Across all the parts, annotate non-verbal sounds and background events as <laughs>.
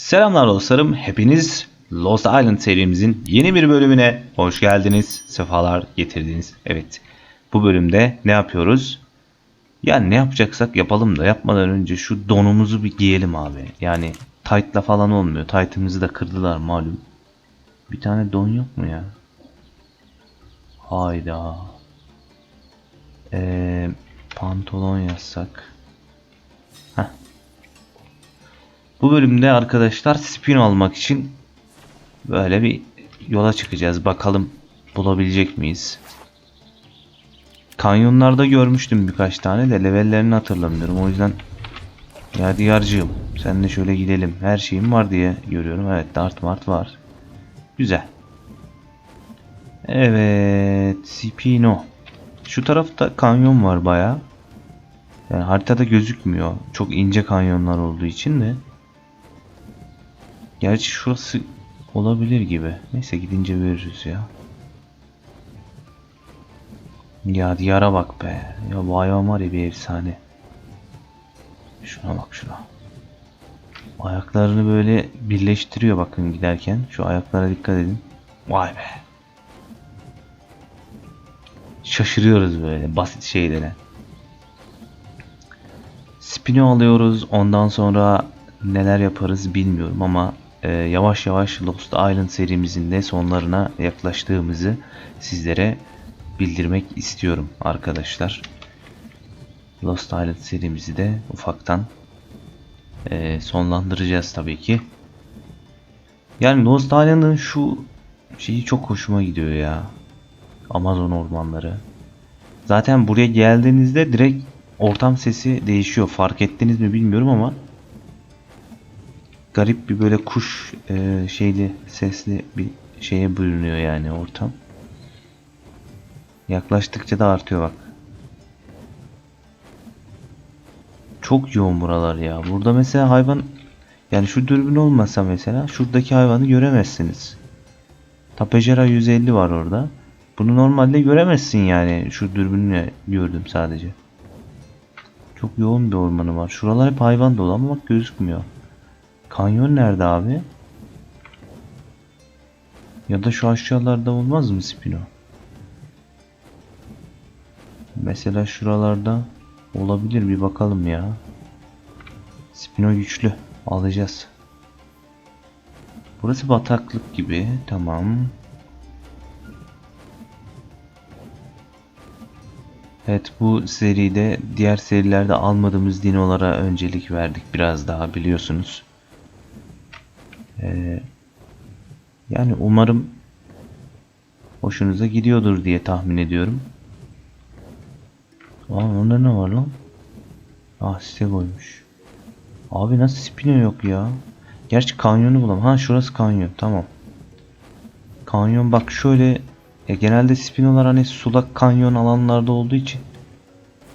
Selamlar dostlarım. Hepiniz Lost Island serimizin yeni bir bölümüne hoş geldiniz. Sefalar getirdiniz. Evet. Bu bölümde ne yapıyoruz? Yani ne yapacaksak yapalım da yapmadan önce şu donumuzu bir giyelim abi. Yani tight'la falan olmuyor. Tight'ımızı da kırdılar malum. Bir tane don yok mu ya? Hayda. Ee, pantolon yazsak. Bu bölümde arkadaşlar spin almak için böyle bir yola çıkacağız. Bakalım bulabilecek miyiz? Kanyonlarda görmüştüm birkaç tane de levellerini hatırlamıyorum. O yüzden Yadigarcığım sen de şöyle gidelim. Her şeyim var diye görüyorum. Evet dart mart var. Güzel. Evet Spino. Şu tarafta kanyon var baya. Yani haritada gözükmüyor. Çok ince kanyonlar olduğu için de. Gerçi şurası olabilir gibi. Neyse gidince veririz ya. Ya diyara bak be. Ya bu var ya bir efsane. Şuna bak şuna. Ayaklarını böyle birleştiriyor bakın giderken. Şu ayaklara dikkat edin. Vay be. Şaşırıyoruz böyle basit şeylere. Spin'i alıyoruz. Ondan sonra neler yaparız bilmiyorum ama e, yavaş yavaş Lost Island serimizin de sonlarına yaklaştığımızı sizlere bildirmek istiyorum arkadaşlar. Lost Island serimizi de ufaktan e, sonlandıracağız tabii ki. Yani Lost Island'ın şu şeyi çok hoşuma gidiyor ya. Amazon ormanları. Zaten buraya geldiğinizde direkt ortam sesi değişiyor. Fark ettiniz mi bilmiyorum ama garip bir böyle kuş e, şeyli sesli bir şeye bürünüyor yani ortam. Yaklaştıkça da artıyor bak. Çok yoğun buralar ya. Burada mesela hayvan yani şu dürbün olmasa mesela şuradaki hayvanı göremezsiniz. Tapejara 150 var orada. Bunu normalde göremezsin yani. Şu dürbünle gördüm sadece. Çok yoğun bir ormanı var. Şuralar hep hayvan dolu ama bak gözükmüyor. Kanyon nerede abi? Ya da şu aşağılarda olmaz mı Spino? Mesela şuralarda olabilir bir bakalım ya. Spino güçlü. Alacağız. Burası bataklık gibi. Tamam. Evet bu seride diğer serilerde almadığımız dinolara öncelik verdik biraz daha biliyorsunuz. Ee, yani umarım hoşunuza gidiyordur diye tahmin ediyorum. Aa onda ne var lan? Ah size koymuş. Abi nasıl spino yok ya? Gerçi kanyonu bulam. Ha şurası kanyon tamam. Kanyon bak şöyle ya genelde spinolar hani sulak kanyon alanlarda olduğu için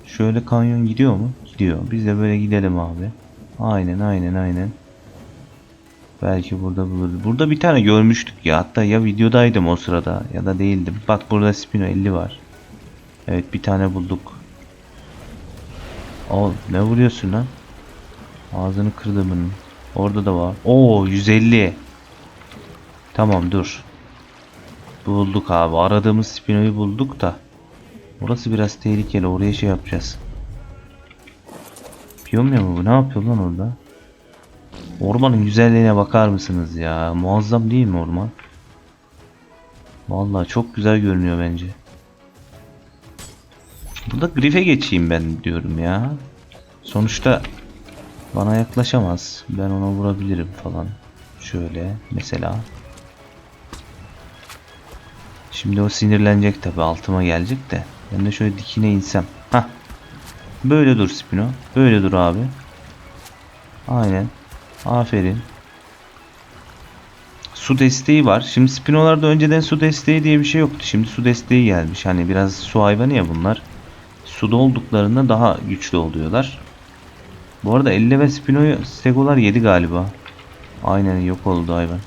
şöyle kanyon gidiyor mu? Gidiyor. Biz de böyle gidelim abi. Aynen aynen aynen. Belki burada buluruz. Burada bir tane görmüştük ya. Hatta ya videodaydım o sırada ya da değildim. Bak burada Spino 50 var. Evet bir tane bulduk. Al ne vuruyorsun lan? Ağzını kırdım bunun. Orada da var. Oo 150. Tamam dur. Bulduk abi. Aradığımız Spino'yu bulduk da. Burası biraz tehlikeli. Oraya şey yapacağız. Piyomya mı bu? Ne yapıyor lan orada? Ormanın güzelliğine bakar mısınız ya? Muazzam değil mi orman? Vallahi çok güzel görünüyor bence. Burada grife geçeyim ben diyorum ya. Sonuçta bana yaklaşamaz. Ben ona vurabilirim falan. Şöyle mesela. Şimdi o sinirlenecek tabi altıma gelecek de. Ben de şöyle dikine insem. Hah. Böyle dur Spino. Böyle dur abi. Aynen. Aferin. Su desteği var. Şimdi Spino'larda önceden su desteği diye bir şey yoktu. Şimdi su desteği gelmiş. Hani biraz su hayvanı ya bunlar. Suda olduklarında daha güçlü oluyorlar. Bu arada 50 ve Spino'yu Stegolar yedi galiba. Aynen yok oldu hayvan.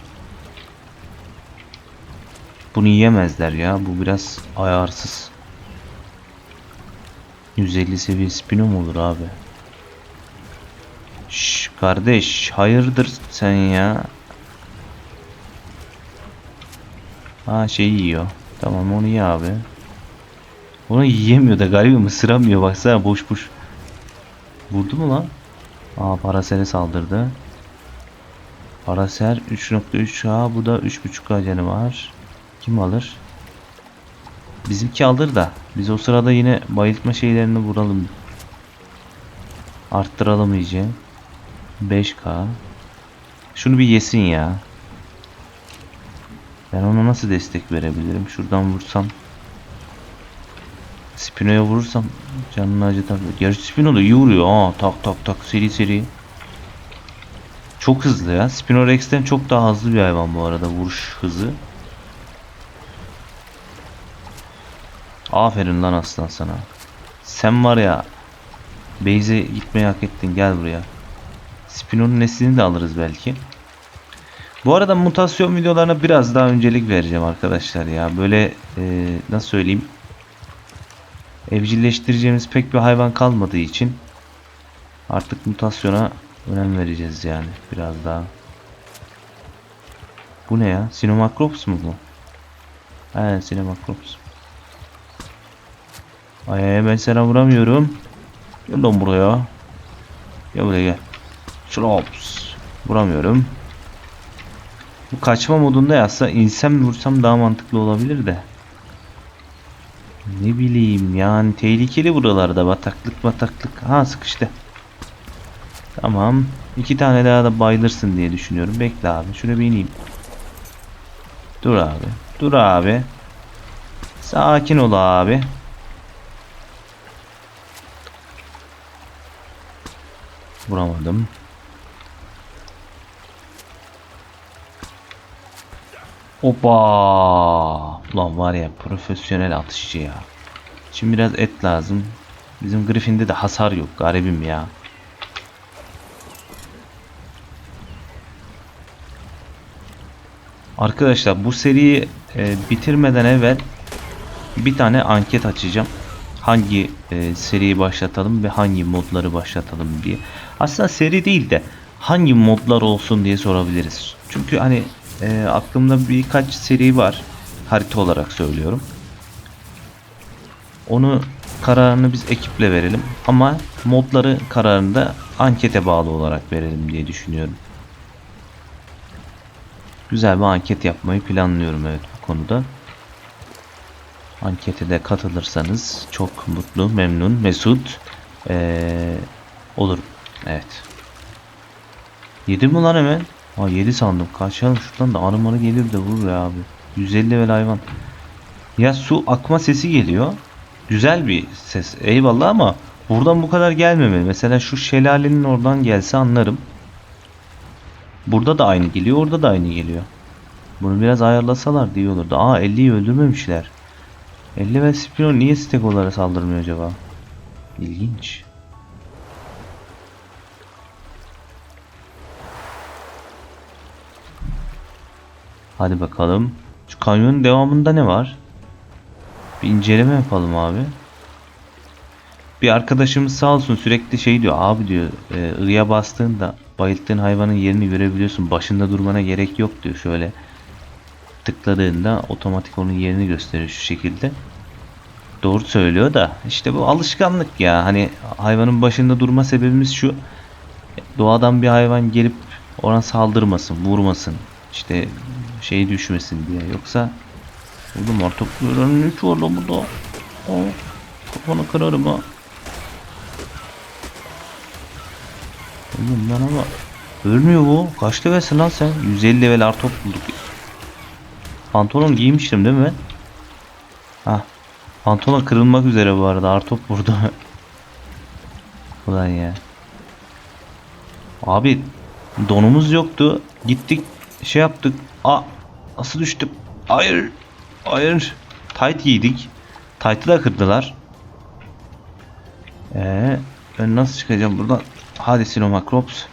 Bunu yiyemezler ya. Bu biraz ayarsız. 150 seviye Spino mu olur abi? Şş kardeş hayırdır sen ya? Ha şey yiyor. Tamam onu ye abi. Onu yiyemiyor da galiba ısıramıyor baksana boş boş. Vurdu mu lan? Aa Parasel'e saldırdı. Parasel 3.3K bu da 3.5K canı var. Kim alır? Bizimki alır da biz o sırada yine bayıltma şeylerini vuralım. Arttıralım iyice. 5K. Şunu bir yesin ya. Ben ona nasıl destek verebilirim? Şuradan vursam. Spino'ya vurursam canını acıtabilir. Gerçi Spino da iyi. Aa, tak tak tak seri seri. Çok hızlı ya. Spino Rex'ten çok daha hızlı bir hayvan bu arada vuruş hızı. Aferin lan aslan sana. Sen var ya Beyze gitmeyi hak ettin gel buraya. Spino'nun neslini de alırız belki. Bu arada mutasyon videolarına biraz daha öncelik vereceğim arkadaşlar ya. Böyle e, nasıl söyleyeyim. Evcilleştireceğimiz pek bir hayvan kalmadığı için artık mutasyona önem vereceğiz yani biraz daha. Bu ne ya? Sinomacrops mu bu? He Sinomacrops. Ay ben sana vuramıyorum. Gel lan buraya. Gel buraya gel. Şlops. Vuramıyorum. Bu kaçma modunda yazsa insem vursam daha mantıklı olabilir de. Ne bileyim yani tehlikeli buralarda bataklık bataklık. Ha sıkıştı. Tamam. İki tane daha da bayılırsın diye düşünüyorum. Bekle abi. Şuraya bir ineyim. Dur abi. Dur abi. Sakin ol abi. Vuramadım. Opa! Ulan var ya profesyonel atışçı ya. Şimdi biraz et lazım. Bizim Griffin'de de hasar yok garibim ya. Arkadaşlar bu seriyi e, bitirmeden evvel bir tane anket açacağım. Hangi e, seriyi başlatalım ve hangi modları başlatalım diye. Aslında seri değil de hangi modlar olsun diye sorabiliriz. Çünkü hani e, aklımda birkaç seri var. Harita olarak söylüyorum. Onu kararını biz ekiple verelim. Ama modları kararını da ankete bağlı olarak verelim diye düşünüyorum. Güzel bir anket yapmayı planlıyorum evet bu konuda. Ankete de katılırsanız çok mutlu, memnun, mesut ee, olurum. Evet. Yedi mi lan hemen? Ha 7 sandım. Kaçalım şuradan da arı gelir de vurur ya abi. 150 level hayvan. Ya su akma sesi geliyor. Güzel bir ses. Eyvallah ama buradan bu kadar gelmemeli. Mesela şu şelalenin oradan gelse anlarım. Burada da aynı geliyor. Orada da aynı geliyor. Bunu biraz ayarlasalar diye olurdu. Aa 50'yi öldürmemişler. 50 ve Spino niye stegolara saldırmıyor acaba? İlginç. Hadi bakalım. Şu kanyonun devamında ne var? Bir inceleme yapalım abi. Bir arkadaşımız sağ olsun sürekli şey diyor. Abi diyor e, ırıya bastığında bayılttığın hayvanın yerini görebiliyorsun. Başında durmana gerek yok diyor. Şöyle tıkladığında otomatik onun yerini gösteriyor şu şekilde. Doğru söylüyor da işte bu alışkanlık ya. Hani hayvanın başında durma sebebimiz şu. Doğadan bir hayvan gelip ona saldırmasın, vurmasın. İşte şey düşmesin diye. Yoksa Oğlum artık öğrenin hiç lan burada. Aa, kafanı kırarım ha. Oğlum lan ama ölmüyor bu. Kaç levelsin lan sen? 150 level artı bulduk. Pantolon giymiştim değil mi? Ha. Pantolon kırılmak üzere bu arada. Artop vurdu. <laughs> Ulan ya. Abi donumuz yoktu. Gittik şey yaptık. Aa nasıl düştüm? Hayır. Hayır. Tight giydik. Tight'ı da kırdılar. Ee, ben nasıl çıkacağım buradan? Hadi Sinomacrops.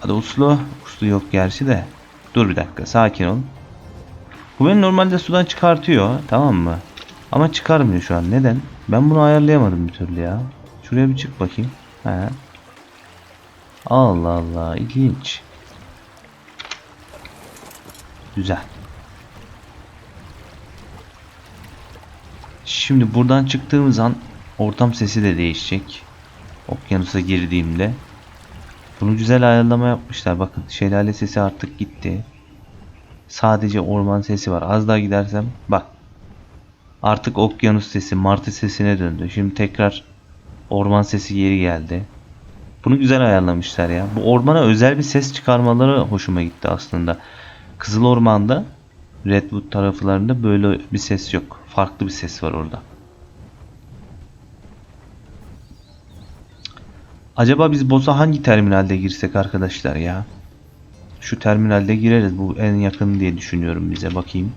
Hadi uslu. Uslu yok gerçi de. Dur bir dakika sakin ol. Bu beni normalde sudan çıkartıyor. Tamam mı? Ama çıkarmıyor şu an. Neden? Ben bunu ayarlayamadım bir türlü ya. Şuraya bir çık bakayım. He. Allah Allah ilginç. Güzel. Şimdi buradan çıktığımız an ortam sesi de değişecek. Okyanusa girdiğimde. Bunu güzel ayarlama yapmışlar. Bakın şelale sesi artık gitti. Sadece orman sesi var. Az daha gidersem bak. Artık okyanus sesi, martı sesine döndü. Şimdi tekrar orman sesi geri geldi. Bunu güzel ayarlamışlar ya. Bu ormana özel bir ses çıkarmaları hoşuma gitti aslında. Kızıl Orman'da Redwood taraflarında böyle bir ses yok. Farklı bir ses var orada. Acaba biz boss'a hangi terminalde girsek arkadaşlar ya? Şu terminalde gireriz. Bu en yakın diye düşünüyorum bize. Bakayım.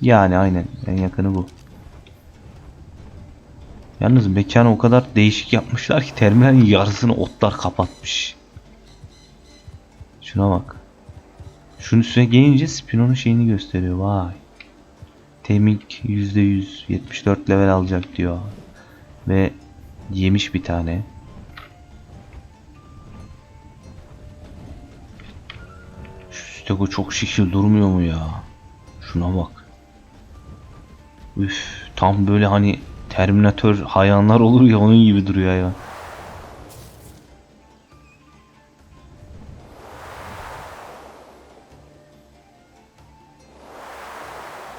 Yani aynen. En yakını bu. Yalnız mekanı o kadar değişik yapmışlar ki terminalin yarısını otlar kapatmış. Şuna bak. Şunun üstüne gelince Spino'nun şeyini gösteriyor. Vay. Temik %100 74 level alacak diyor. Ve yemiş bir tane. Şu stego çok şekil durmuyor mu ya? Şuna bak. Üf, tam böyle hani Terminator hayvanlar olur ya onun gibi duruyor ya.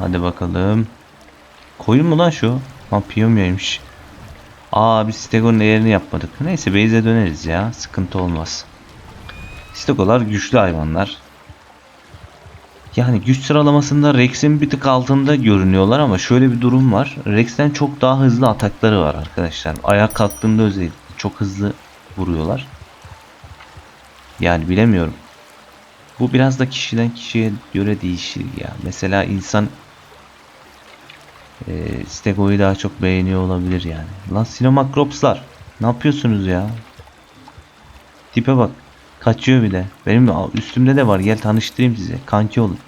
Hadi bakalım. Koyun mu lan şu? Ha piyomyaymış. Aa biz Stego'nun değerini yapmadık. Neyse base'e döneriz ya. Sıkıntı olmaz. Stego'lar güçlü hayvanlar. Yani güç sıralamasında Rex'in bir tık altında görünüyorlar ama şöyle bir durum var. Rex'ten çok daha hızlı atakları var arkadaşlar. Ayağa kalktığında özellikle çok hızlı vuruyorlar. Yani bilemiyorum. Bu biraz da kişiden kişiye göre değişir ya. Mesela insan e, Stego'yu daha çok beğeniyor olabilir yani. Lan Sinomacrops'lar ne yapıyorsunuz ya? Tipe bak. Kaçıyor bir de. Benim üstümde de var. Gel tanıştırayım size. Kanki olun.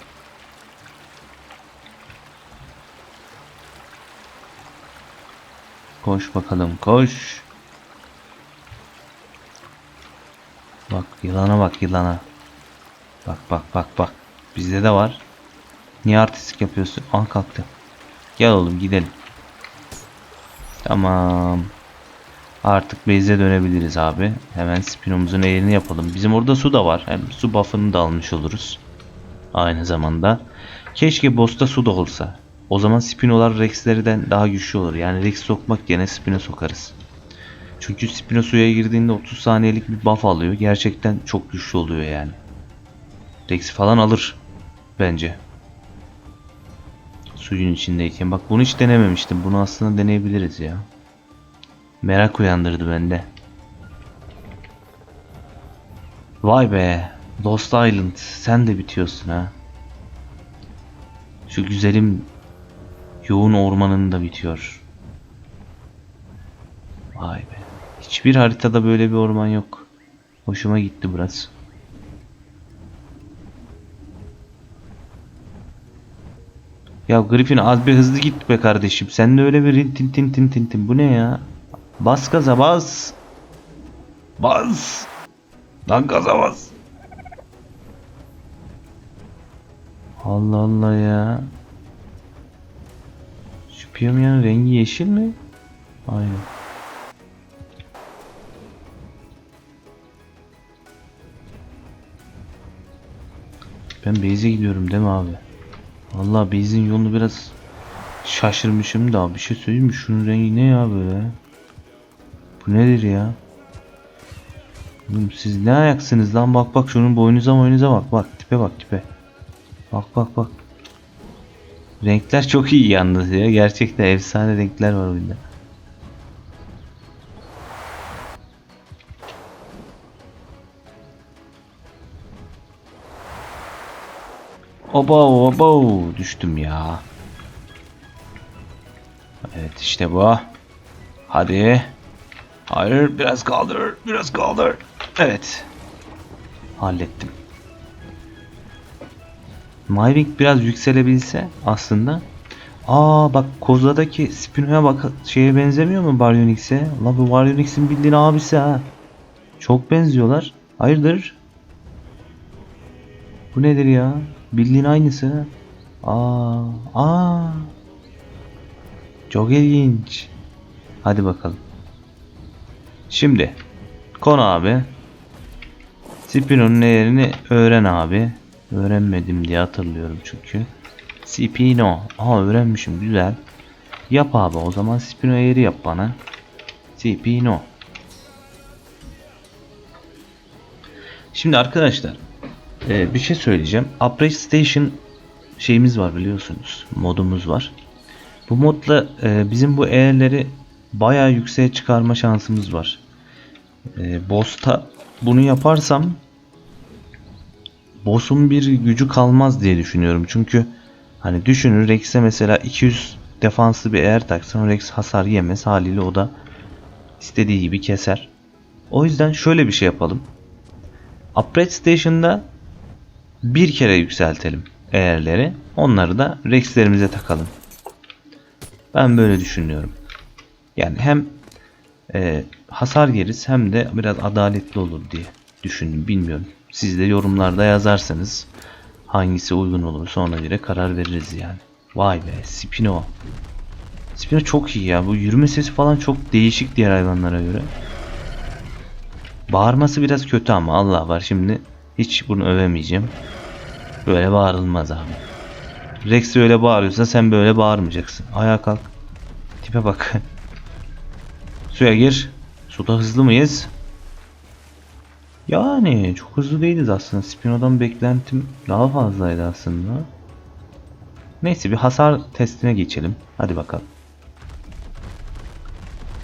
Koş bakalım koş. Bak yılana bak yılana. Bak bak bak bak. Bizde de var. Niye artistik yapıyorsun? An kalktı. Gel oğlum gidelim. Tamam. Artık base'e dönebiliriz abi. Hemen spinomuzun eğrini yapalım. Bizim orada su da var. Hem su buff'ını da almış oluruz. Aynı zamanda. Keşke boss'ta su da olsa. O zaman spinolar rex'lerden daha güçlü olur. Yani rex sokmak yerine spino sokarız. Çünkü spino suya girdiğinde 30 saniyelik bir buff alıyor. Gerçekten çok güçlü oluyor yani. Rex falan alır. Bence. Suyun içindeyken. Bak bunu hiç denememiştim. Bunu aslında deneyebiliriz ya. Merak uyandırdı bende. Vay be. Lost Island. Sen de bitiyorsun ha. Şu güzelim yoğun ormanın da bitiyor. Vay be. Hiçbir haritada böyle bir orman yok. Hoşuma gitti burası. Ya Griffin az bir hızlı git be kardeşim. Sen de öyle bir tin tin tin tin tin. Bu ne ya? Bas gaza bas. Bas. Lan gaza bas. Allah Allah ya. Şu piyamiyanın rengi yeşil mi? Aynen. Ben base'e gidiyorum değil mi abi? Vallahi base'in yolunu biraz şaşırmışım da bir şey söyleyeyim mi? Şunun rengi ne ya böyle? Bu nedir ya? Oğlum siz ne ayaksınız lan bak bak şunun boynuza boynuza bak bak tipe bak tipe. Bak bak bak. Renkler çok iyi yalnız ya. Gerçekten efsane renkler var oyunda. Oba oba düştüm ya. Evet işte bu. Hadi. Hayır biraz kaldır biraz kaldır. Evet. Hallettim. Mywing biraz yükselebilse aslında. Aa bak Koza'daki Spino'ya bak şeye benzemiyor mu Baryonyx'e? La bu Baryonyx'in bildiğin abisi ha. Çok benziyorlar. Hayırdır? Bu nedir ya? Bildiğin aynısı. Aa, aa. Çok ilginç. Hadi bakalım. Şimdi kon abi. Spino'nun değerini öğren abi. Öğrenmedim diye hatırlıyorum çünkü. Spino. Aha öğrenmişim güzel. Yap abi o zaman Spino yeri yap bana. Spino. Şimdi arkadaşlar e, bir şey söyleyeceğim. Upgrade Station şeyimiz var biliyorsunuz. Modumuz var. Bu modla e, bizim bu eğerleri bayağı yükseğe çıkarma şansımız var. E, boss'ta bunu yaparsam boss'un bir gücü kalmaz diye düşünüyorum. Çünkü hani düşünün Rex'e mesela 200 defanslı bir eğer taksan Rex hasar yemez haliyle o da istediği gibi keser. O yüzden şöyle bir şey yapalım. Upgrade Station'da bir kere yükseltelim eğerleri. Onları da Rex'lerimize takalım. Ben böyle düşünüyorum. Yani hem e, hasar yeriz hem de biraz adaletli olur diye düşündüm. Bilmiyorum. Siz de yorumlarda yazarsanız hangisi uygun olur sonra göre karar veririz yani. Vay be Spino. Spino çok iyi ya. Bu yürüme sesi falan çok değişik diğer hayvanlara göre. Bağırması biraz kötü ama Allah var şimdi hiç bunu övemeyeceğim. Böyle bağırılmaz abi. Rex öyle bağırıyorsa sen böyle bağırmayacaksın. Ayağa kalk. Tipe bak. <laughs> Suya gir. Suda hızlı mıyız? Yani çok hızlı değiliz aslında. Spino'dan beklentim daha fazlaydı aslında. Neyse bir hasar testine geçelim. Hadi bakalım.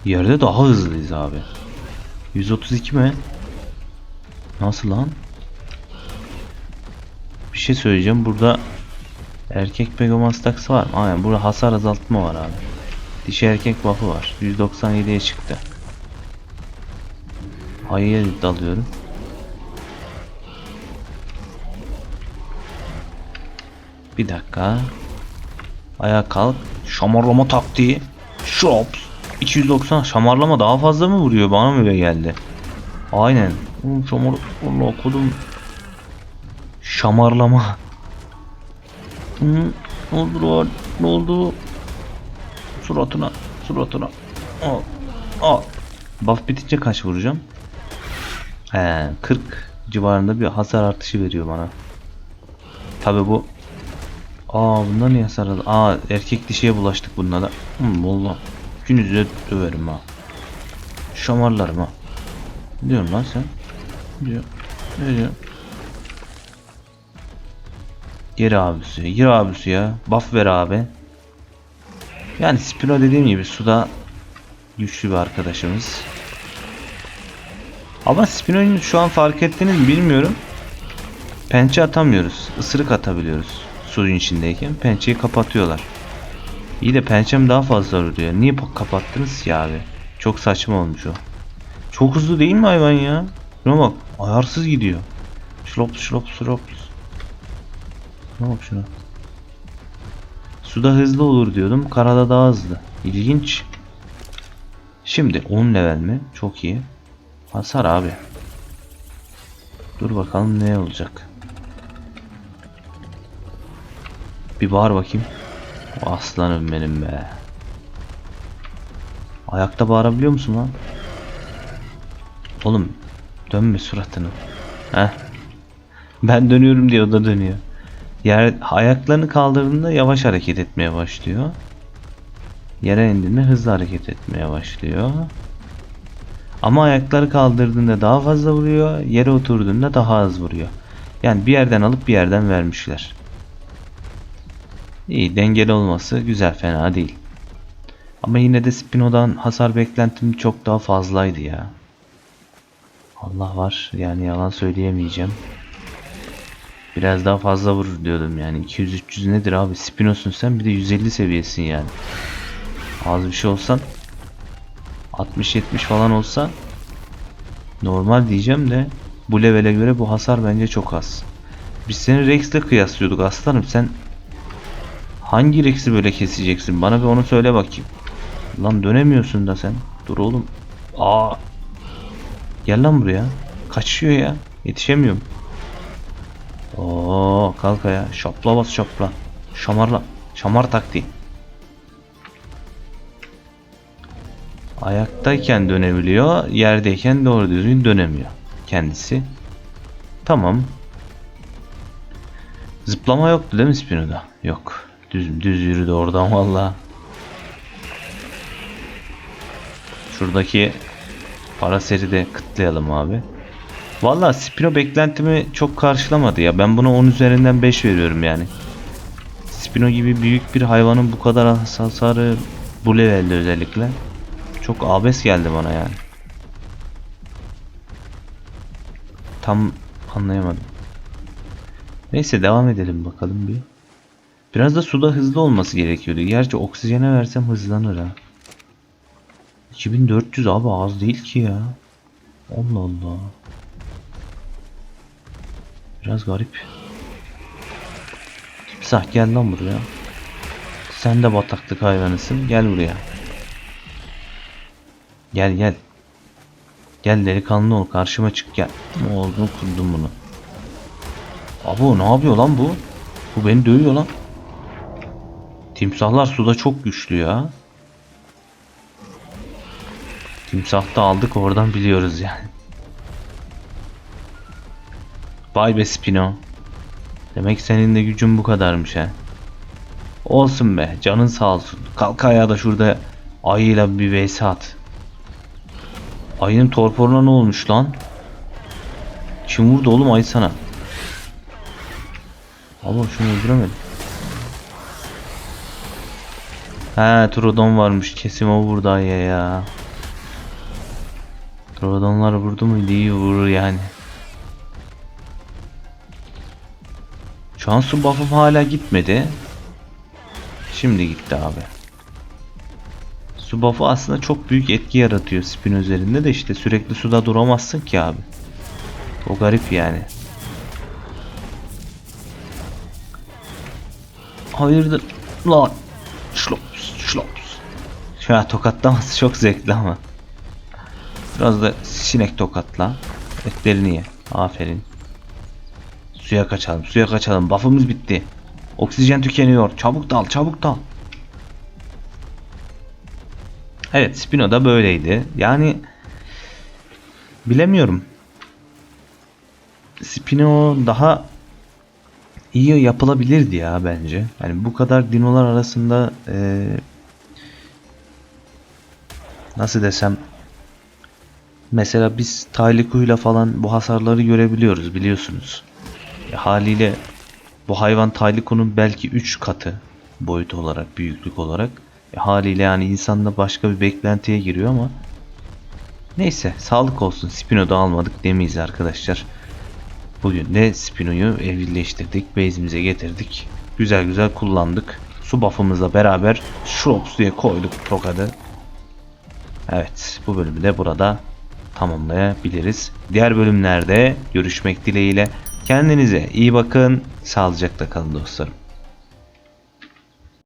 Yerde daha hızlıyız abi. 132 mi? Nasıl lan? Bir şey söyleyeceğim. Burada erkek Pegomastax var mı? Aynen burada hasar azaltma var abi. Dişi erkek buff'ı var. 197'ye çıktı. Ayıya dalıyorum. Bir dakika. Ayağa kalk. Şamarlama taktiği. Shops. 290 şamarlama daha fazla mı vuruyor? Bana mı öyle geldi? Aynen. Şamar... Allah okudum. Şamarlama. Ne oldu lan? Ne oldu? Suratına. Suratına. Al. Al. Buff bitince kaç vuracağım? He, 40 civarında bir hasar artışı veriyor bana. Tabi bu Aa bunda niye hasar aldı? Aa erkek dişiye bulaştık bununla da. Hmm, valla. De döverim ha. Şamarlarım ha. Ne diyorsun lan sen? Ne diyor? Ne diyor? Gir abisi. Gir abisi ya. Buff ver abi. Yani Spino dediğim gibi suda güçlü bir arkadaşımız. Ama Spino'yu şu an fark ettiniz mi bilmiyorum. Pençe atamıyoruz. Isırık atabiliyoruz. Suyun içindeyken. Pençeyi kapatıyorlar. İyi de pençem daha fazla vuruyor. Niye pa- kapattınız ki abi? Çok saçma olmuş o. Çok hızlı değil mi hayvan ya? Şuna bak. Ayarsız gidiyor. Şlop şlop şlop. Ne bak şuna. Suda hızlı olur diyordum. Karada daha hızlı. İlginç. Şimdi 10 level mi? Çok iyi. Hasar abi. Dur bakalım ne olacak. Bir bağır bakayım. Aslanım benim be. Ayakta bağırabiliyor musun lan? Oğlum dönme suratını. Heh. Ben dönüyorum diye o da dönüyor. Yer ayaklarını kaldırdığında yavaş hareket etmeye başlıyor. Yere indiğinde hızlı hareket etmeye başlıyor. Ama ayakları kaldırdığında daha fazla vuruyor, yere oturduğunda daha az vuruyor. Yani bir yerden alıp bir yerden vermişler. İyi dengeli olması güzel fena değil. Ama yine de Spino'dan hasar beklentim çok daha fazlaydı ya. Allah var yani yalan söyleyemeyeceğim. Biraz daha fazla vurur diyordum yani 200-300 nedir abi Spino'sun sen bir de 150 seviyesin yani. Az bir şey olsan 60-70 falan olsa normal diyeceğim de bu levele göre bu hasar bence çok az. Biz seni Rex'le kıyaslıyorduk aslanım sen hangi Rex'i böyle keseceksin bana bir onu söyle bakayım. Lan dönemiyorsun da sen. Dur oğlum. Aa. Gel lan buraya. Kaçıyor ya. Yetişemiyorum. Oo kalk ya. Şapla bas şapla. Şamarla. Şamar taktiği. Ayaktayken dönebiliyor. Yerdeyken doğru düzgün dönemiyor. Kendisi. Tamam. Zıplama yoktu değil mi Spino'da? Yok. Düz, düz yürüdü oradan valla. Şuradaki paraseri de kıtlayalım abi. Valla Spino beklentimi çok karşılamadı ya. Ben buna 10 üzerinden 5 veriyorum yani. Spino gibi büyük bir hayvanın bu kadar has- hasarı bu levelde özellikle çok abes geldi bana yani. Tam anlayamadım. Neyse devam edelim bakalım bir. Biraz da suda hızlı olması gerekiyordu. Gerçi oksijene versem hızlanır ha. 2400 abi az değil ki ya. Allah Allah. Biraz garip. Timsah gel lan buraya. Sen de bataklık hayvanısın. Gel buraya. Gel gel. Gel delikanlı ol karşıma çık gel. Ne olduğunu kurdum bunu. Abo ne yapıyor lan bu? Bu beni dövüyor lan. Timsahlar suda çok güçlü ya. Timsah da aldık oradan biliyoruz yani. Vay be Spino. Demek senin de gücün bu kadarmış ha. Olsun be canın sağ olsun. Kalk ayağa da şurada ayıyla bir vs at. Ayının torporuna ne olmuş lan? Kim vurdu oğlum ayı sana? Allah şunu öldüremedim. He Trodon varmış kesim o vurdu ayıya ya. Trodonlar vurdu mu iyi vurur yani. Şu an su buff'ım hala gitmedi. Şimdi gitti abi. Su buff'ı aslında çok büyük etki yaratıyor spin üzerinde de işte sürekli suda duramazsın ki abi. O garip yani. Hayırdır lan. Şlops şlops. Şu an tokatlaması çok zevkli ama. Biraz da sinek tokatla. Etlerini ye. Aferin. Suya kaçalım, suya kaçalım. Buff'ımız bitti. Oksijen tükeniyor. Çabuk dal, çabuk dal. Evet, Spino da böyleydi. Yani bilemiyorum. Spino daha iyi yapılabilirdi ya bence. Yani bu kadar dinolar arasında eee, nasıl desem mesela biz Taylikuyla falan bu hasarları görebiliyoruz biliyorsunuz. Haliyle bu hayvan Tayliko'nun belki 3 katı boyut olarak, büyüklük olarak. E, haliyle yani insanda başka bir beklentiye giriyor ama neyse sağlık olsun Spino'da almadık demeyiz arkadaşlar. Bugün de Spino'yu evcilleştirdik, base'imize getirdik. Güzel güzel kullandık. Su buff'ımızla beraber Shrops diye koyduk tokadı. Evet bu bölümü de burada tamamlayabiliriz. Diğer bölümlerde görüşmek dileğiyle. Kendinize iyi bakın. Sağlıcakla kalın dostlarım.